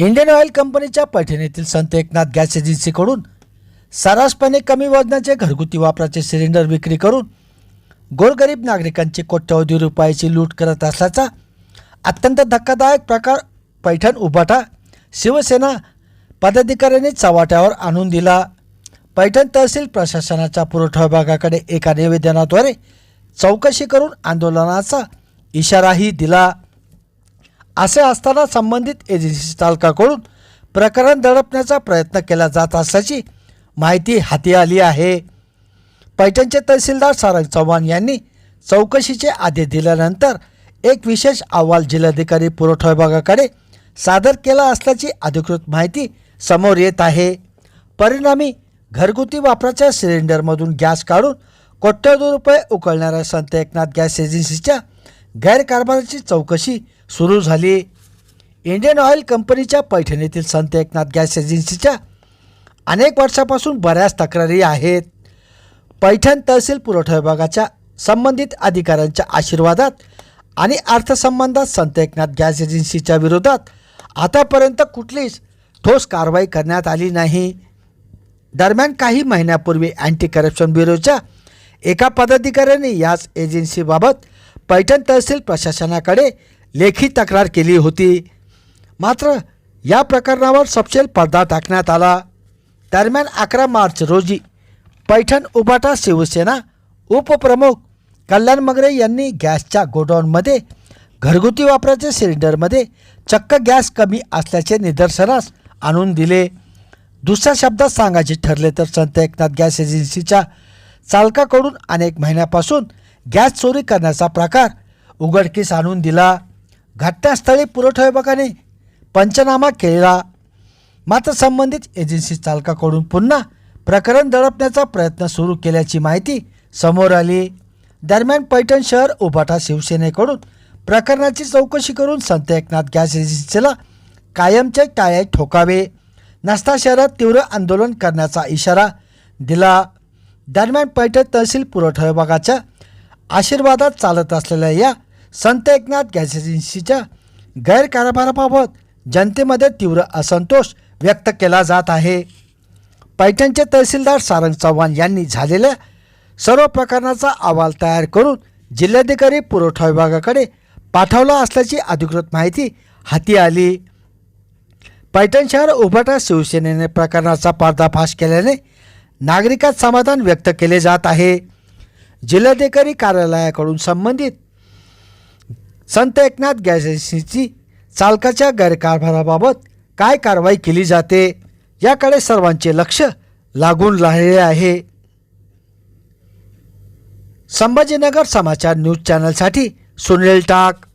Indian oil कंपनीच्या पैठणीतील संत Eknath gas एजन्सीकडून सर्रासपणे कमी वजनाचे घरगुती वापराचे सिलेंडर विक्री करून गोरगरीब नागरिकांची कोट्यवधी रुपयाची लूट करत असल्याचा अत्यंत धक्कादायक प्रकार पैठण उभाटा शिवसेना पदाधिकाऱ्यांनी चव्हाट्यावर आणून दिला. पैठण तहसील प्रशासनाच्या पुरवठा विभागाकडे एका निवेदनाद्वारे चौकशी करून आंदोलनाचा इशाराही दिला. असे असताना संबंधित एजन्सी चालकाकडून प्रकरण दडपण्याचा प्रयत्न केला जात असल्याची माहिती हाती आली आहे. पैठणचे तहसीलदार सारंग चव्हाण यांनी चौकशीचे आदेश दिल्यानंतर एक विशेष अहवाल जिल्हाधिकारी पुरवठा विभागाकडे सादर केला असल्याची अधिकृत माहिती समोर येत आहे. परिणामी घरगुती वापराच्या सिलेंडरमधून गॅस काढून कोट्यवधी रुपये उकळणाऱ्या संत एकनाथ गॅस एजन्सीच्या गैरकारभाराची चौकशी सुरू झाली. इंडियन ऑइल कंपनीच्या पैठणीतील संत एकनाथ गॅस एजन्सीच्या अनेक वर्षापासून बऱ्याच तक्रारी आहेत. पैठण तहसील पुरवठा विभागाच्या संबंधित अधिकाऱ्यांच्या आशीर्वादात आणि अर्थसंबंधात संत एकनाथ गॅस एजन्सीच्या विरोधात आतापर्यंत कुठलीच ठोस कारवाई करण्यात आली नाही. दरम्यान काही महिन्यापूर्वी अँटी करप्शन ब्युरोच्या एका पदाधिकाऱ्याने याच एजन्सीबाबत पैठण तहसील प्रशासनाकडे लेखी तक्रार केली होती. मात्र या प्रकरणावर सपशेल पडदा टाकण्यात आला. दरम्यान अकरा मार्च रोजी पैठण उबाटा शिवसेना उपप्रमुख कल्याण मगरे यांनी गॅसच्या गोडाऊनमध्ये घरगुती वापराच्या सिलेंडरमध्ये चक्क गॅस कमी असल्याचे निदर्शनास आणून दिले. दुसऱ्या शब्दात सांगायचे ठरले तर संत एकनाथ गॅस एजन्सीच्या चालकाकडून अनेक महिन्यापासून गॅस चोरी करण्याचा प्रकार उघडकीस आणून दिला. घटनास्थळी पुरवठा विभागाने पंचनामा केलेला. मात्र संबंधित एजन्सी चालकाकडून पुन्हा प्रकरण दडपण्याचा प्रयत्न सुरू केल्याची माहिती समोर आली. दरम्यान पैठण शहर उभाटा शिवसेनेकडून प्रकरणाची चौकशी करून संत एकनाथ गॅस एजन्सीला कायमचे टाळे ठोकावे. नसता शहरात तीव्र आंदोलन करण्याचा इशारा दिला. दरम्यान पैठण तहसील पुरवठा विभागाच्या आशीर्वादात चालत असलेल्या या संत एकनाथ गॅस एजन्सीच्या गैरकारभाराबाबत जनतेमध्ये तीव्र असंतोष व्यक्त केला जात आहे. पैठणचे तहसीलदार सारंग चव्हाण यांनी झालेल्या सर्व प्रकरणाचा अहवाल तयार करून जिल्हाधिकारी पुरवठा विभागाकडे पाठवला असल्याची अधिकृत माहिती हाती आली. पैठण शहर उभाटा शिवसेनेने प्रकरणाचा पर्दाफाश केल्याने नागरिकात समाधान व्यक्त केले जात आहे. जिल्हाधिकारी कार्यालयाकडून संबंधित संत एकनाथ गॅस एजन्सीची चालकाच्या गैरकारभाराबाबत काय कारवाई केली जाते याकडे सर्वांचे लक्ष लागून राहिले आहे. संभाजीनगर समाचार न्यूज चॅनलसाठी सुनील टाक.